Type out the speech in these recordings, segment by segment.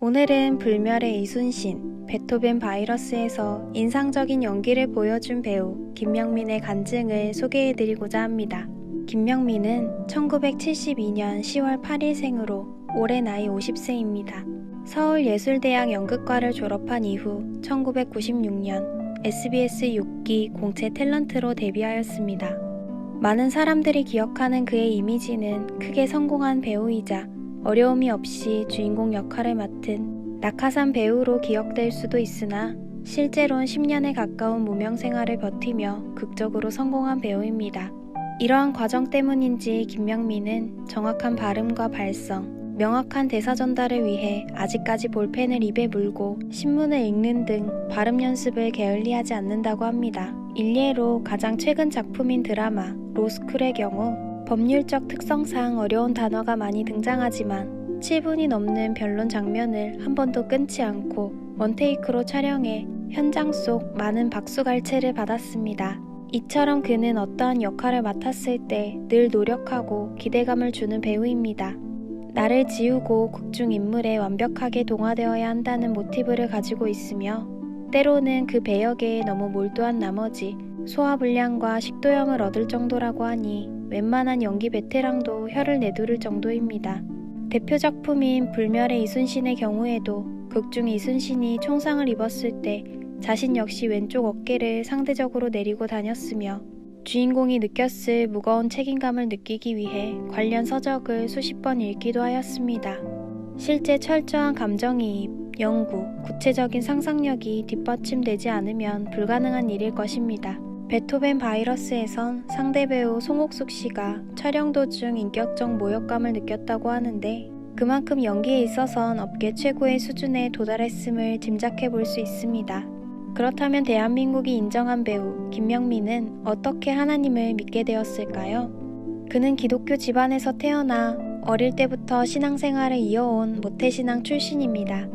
오늘은 불멸의 이순신, 베토벤 바이러스에서 인상적인 연기를 보여준 배우 김명민의 간증을 소개해드리고자 합니다. 김명민은 1972년 10월 8일생으로 올해 나이 50세입니다. 서울예술대학 연극과를 졸업한 이후 1996년 SBS 6기 공채 탤런트로 데뷔하였습니다. 많은 사람들이 기억하는 그의 이미지는 크게 성공한 배우이자 어려움이 없이 주인공 역할을 맡은 낙하산 배우로 기억될 수도 있으나 실제론 10년에 가까운 무명 생활을 버티며 극적으로 성공한 배우입니다. 이러한 과정 때문인지 김명민은 정확한 발음과 발성, 명확한 대사 전달을 위해 아직까지 볼펜을 입에 물고 신문을 읽는 등 발음 연습을 게을리하지 않는다고 합니다. 일례로 가장 최근 작품인 드라마 로스쿨의 경우 법률적 특성상 어려운 단어가 많이 등장하지만 7분이 넘는 변론 장면을 한 번도 끊지 않고 원테이크로 촬영해 현장 속 많은 박수갈채를 받았습니다. 이처럼 그는 어떠한 역할을 맡았을 때 늘 노력하고 기대감을 주는 배우입니다. 나를 지우고 극중 인물에 완벽하게 동화되어야 한다는 모티브를 가지고 있으며 때로는 그 배역에 너무 몰두한 나머지 소화불량과 식도염을 얻을 정도라고 하니 웬만한 연기 베테랑도 혀를 내두를 정도입니다. 대표 작품인 불멸의 이순신의 경우에도 극중 이순신이 총상을 입었을 때 자신 역시 왼쪽 어깨를 상대적으로 내리고 다녔으며 주인공이 느꼈을 무거운 책임감을 느끼기 위해 관련 서적을 수십 번 읽기도 하였습니다. 실제 철저한 감정이입, 연구, 구체적인 상상력이 뒷받침되지 않으면 불가능한 일일 것입니다. 베토벤 바이러스에선 상대 배우 송옥숙 씨가 촬영 도중 인격적 모욕감을 느꼈다고 하는데 그만큼 연기에 있어선 업계 최고의 수준에 도달했음을 짐작해 볼 수 있습니다. 그렇다면 대한민국이 인정한 배우 김명민은 어떻게 하나님을 믿게 되었을까요? 그는 기독교 집안에서 태어나 어릴 때부터 신앙생활을 이어온 모태신앙 출신입니다.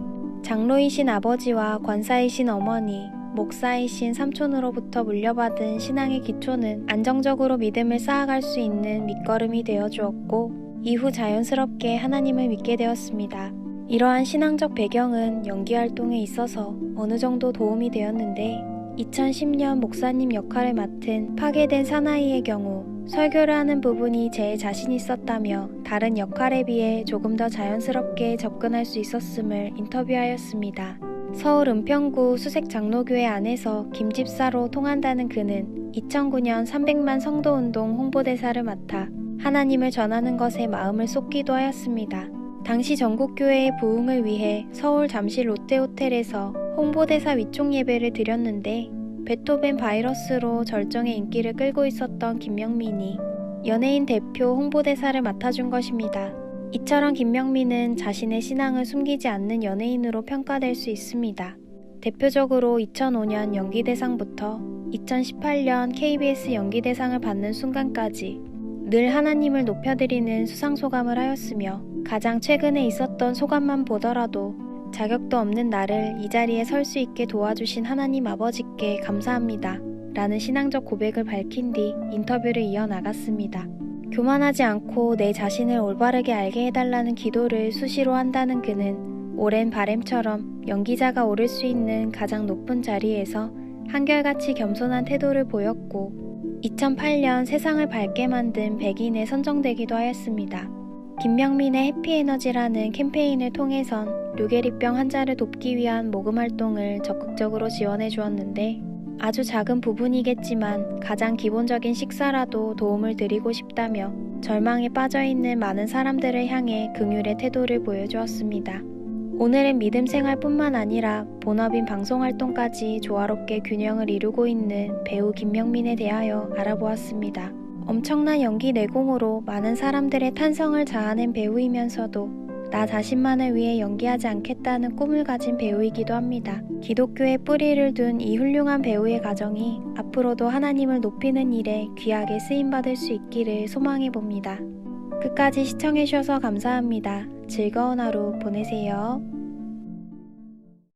장로이신 아버지와 권사이신 어머니, 목사이신 삼촌으로부터 물려받은 신앙의 기초는 안정적으로 믿음을 쌓아갈 수 있는 밑거름이 되어 주었고, 이후 자연스럽게 하나님을 믿게 되었습니다. 이러한 신앙적 배경은 연기 활동에 있어서 어느 정도 도움이 되었는데, 2010년 목사님 역할을 맡은 파괴된 사나이의 경우 설교를 하는 부분이 제일 자신 있었다며 다른 역할에 비해 조금 더 자연스럽게 접근할 수 있었음을 인터뷰하였습니다. 서울 은평구 수색장로교회 안에서 김집사로 통한다는 그는 2009년 300만 성도운동 홍보대사를 맡아 하나님을 전하는 것에 마음을 쏟기도 하였습니다. 당시 전국교회의 부흥을 위해 서울 잠실 롯데호텔에서 홍보대사 위촉 예배를 드렸는데 베토벤 바이러스로 절정의 인기를 끌고 있었던 김명민이 연예인 대표 홍보대사를 맡아준 것입니다. 이처럼 김명민은 자신의 신앙을 숨기지 않는 연예인으로 평가될 수 있습니다. 대표적으로 2005년 연기대상부터 2018년 KBS 연기대상을 받는 순간까지 늘 하나님을 높여드리는 수상소감을 하였으며 가장 최근에 있었던 소감만 보더라도 자격도 없는 나를 이 자리에 설 수 있게 도와주신 하나님 아버지께 감사합니다. 라는 신앙적 고백을 밝힌 뒤 인터뷰를 이어나갔습니다. 교만하지 않고 내 자신을 올바르게 알게 해달라는 기도를 수시로 한다는 그는 오랜 바램처럼 연기자가 오를 수 있는 가장 높은 자리에서 한결같이 겸손한 태도를 보였고 2008년 세상을 밝게 만든 백인에 선정되기도 하였습니다. 김명민의 해피에너지라는 캠페인을 통해선 류게리병 환자를 돕기 위한 모금 활동을 적극적으로 지원해 주었는데 아주 작은 부분이겠지만 가장 기본적인 식사라도 도움을 드리고 싶다며 절망에 빠져 있는 많은 사람들을 향해 긍휼의 태도를 보여주었습니다. 오늘은 믿음 생활뿐만 아니라 본업인 방송 활동까지 조화롭게 균형을 이루고 있는 배우 김명민에 대하여 알아보았습니다. 엄청난 연기 내공으로 많은 사람들의 탄성을 자아낸 배우이면서도 나 자신만을 위해 연기하지 않겠다는 꿈을 가진 배우이기도 합니다. 기독교의 뿌리를 둔 이 훌륭한 배우의 가정이 앞으로도 하나님을 높이는 일에 귀하게 쓰임받을 수 있기를 소망해 봅니다. 끝까지 시청해주셔서 감사합니다. 즐거운 하루 보내세요.